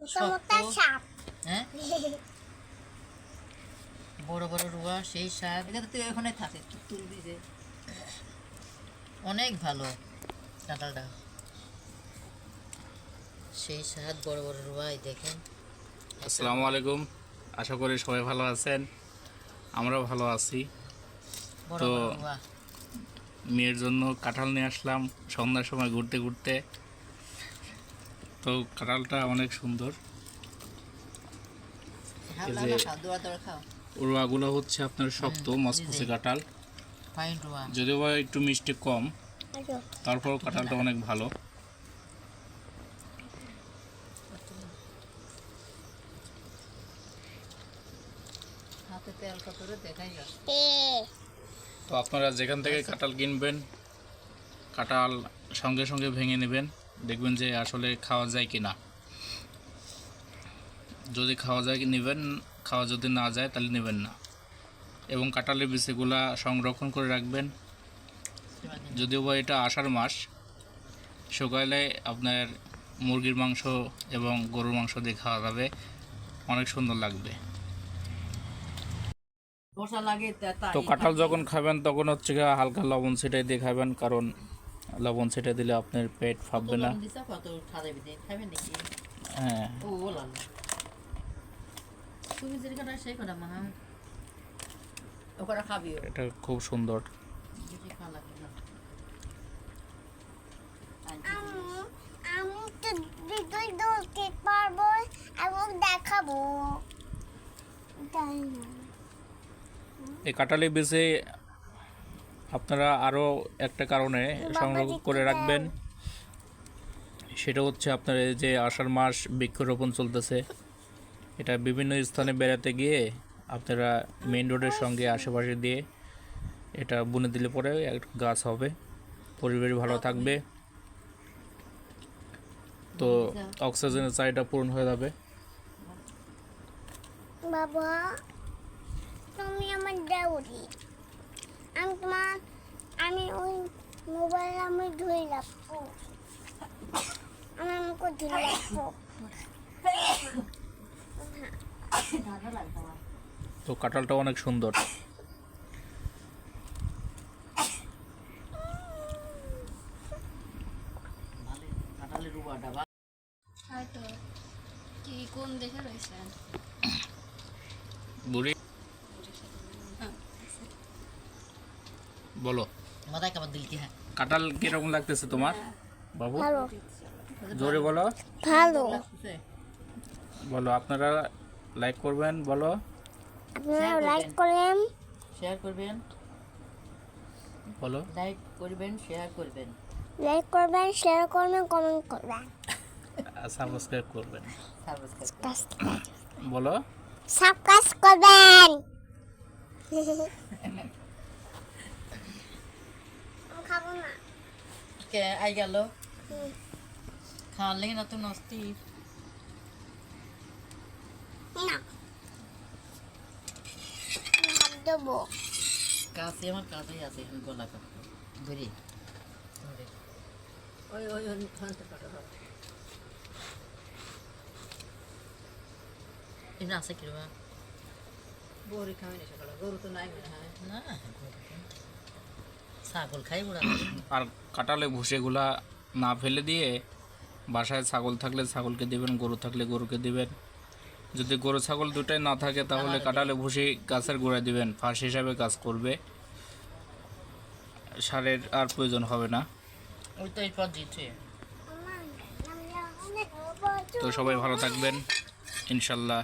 হ্যাঁ? বড় বড় রুয়া সেই শাক এটা তো তুই ওখানে থাকে তুই তুলবি যে। অনেক ভালো কাঁঠালটা সেই বড় বড় রুয়া এই দেখেন। আসসালামু আলাইকুম আশা করি সবাই ভালো আছেন। আমরাও ভালো আছি। তো- মেয়ের জন্য কাঁঠাল নিয়ে আসলাম সন্ধ্যার সময় ঘুরতে ঘুরতে। তো কাঁঠালটা অনেক সুন্দর। রুয়াগুলো হচ্ছে আপনার শক্ত মচমচে কাঁঠাল। যদিও বা একটু মিষ্টি কম তারপরও কাঁঠালটা অনেক ভালো। তো আপনারা যেখান থেকে কাঁঠাল কিনবেন কাঁঠাল সঙ্গে সঙ্গে ভেঙে নেবেন। দেখবেন যে আসলে খাওয়া যায় কি না যদি খাওয়া যায় কি নেবেন খাওয়া যদি না যায় তাহলে নেবেন না। এবং কাঁঠালের বিচিগুলা সংরক্ষণ করে রাখবেন। যদিও বা এটা আষাঢ় মাস সকালে আপনার মুরগির মাংস এবং গরুর মাংস দিয়ে খাওয়া যাবে। অনেক সুন্দর লাগবে। তা- কাঁঠাল যখন খাবেন তখন হচ্ছে গিয়ে হালকা লবণ ছিটাই দিয়ে খাবেন। কারণ লবণ ছিটাই দিলে আপনার পেট ফাঁপবে না। হ্যাঁ। এটা খুব সুন্দর। বেশি আমি আমি তো ভিডিও ধরতে পারব এবং দেখাবো। তাই না। এই কাঁঠালি বীজে আপনারা আরও একটা কারণে সংরক্ষণ করে রাখবেন সেটা হচ্ছে আপনার এই যে আষাঢ় মাস বৃক্ষরোপণ চলতেছে এটা বিভিন্ন স্থানে বেড়াতে গিয়ে আপনারা মেইন রোডের সঙ্গে আশেপাশে দিয়ে এটা বুনে দিলে পরে একটা গাছ হবে। পরিবেশ ভালো থাকবে। তো অক্সিজেনের চাহিদা পূরণ হয়ে যাবে। বাবা তুমি আমার দেউরি। আমি তোমার আমি ওই মোবাইল আমি ধুয়ে রাখব। আমি আমাকে ধুয়ে রাখব। তো কাঁঠালটা অনেক সুন্দর। কি কোন দেখে রয়েছেন? বুড়ি। বলো। হ্যাঁ। কাঁঠাল কীরকম লাগতেছে তোমার? বাবু? জোরে বলো। ভালো। বলো আপনারা লাইক করবেন বলো। আপনারা লাইক করেন। শেয়ার করবেন। বলো। লাইক করবেন শেয়ার করবেন। লাইক করবেন শেয়ার করবেন কমেন্ট করবেন। সাবস্ক্রাইব করবেন। সাবস্ক্রাইব বলো। সাবস্ক্রাইব করবেন খাব না কে আই গেল। খাওয়ার লেগে না তো নস্তি না। ভাত দেবো। কাছে আমার কাছেই আছে এখন গলা কাপড় ধরি। ধরে। ওই ওই ওই খানতে কাটো এটা আছে কি রুয়া গরু খাওয়াই না সকালে গরু তো নাই মনে হয়। না ছাগল খাই আর কাঁঠালে ভুসেগুলা না ফেলে দিয়ে বাসায় ছাগল থাকলে ছাগলকে দেবেন গরু থাকলে গরুকে দেবেন। যদি গরু ছাগল দুটাই না থাকে তাহলে কাটালে ভুসি গাছের গোড়ায় দিবেন ফাঁস হিসাবে কাজ করবে। সারের আর প্রয়োজন হবে না। তো সবাই ভালো থাকবেন ইনশাল্লাহ।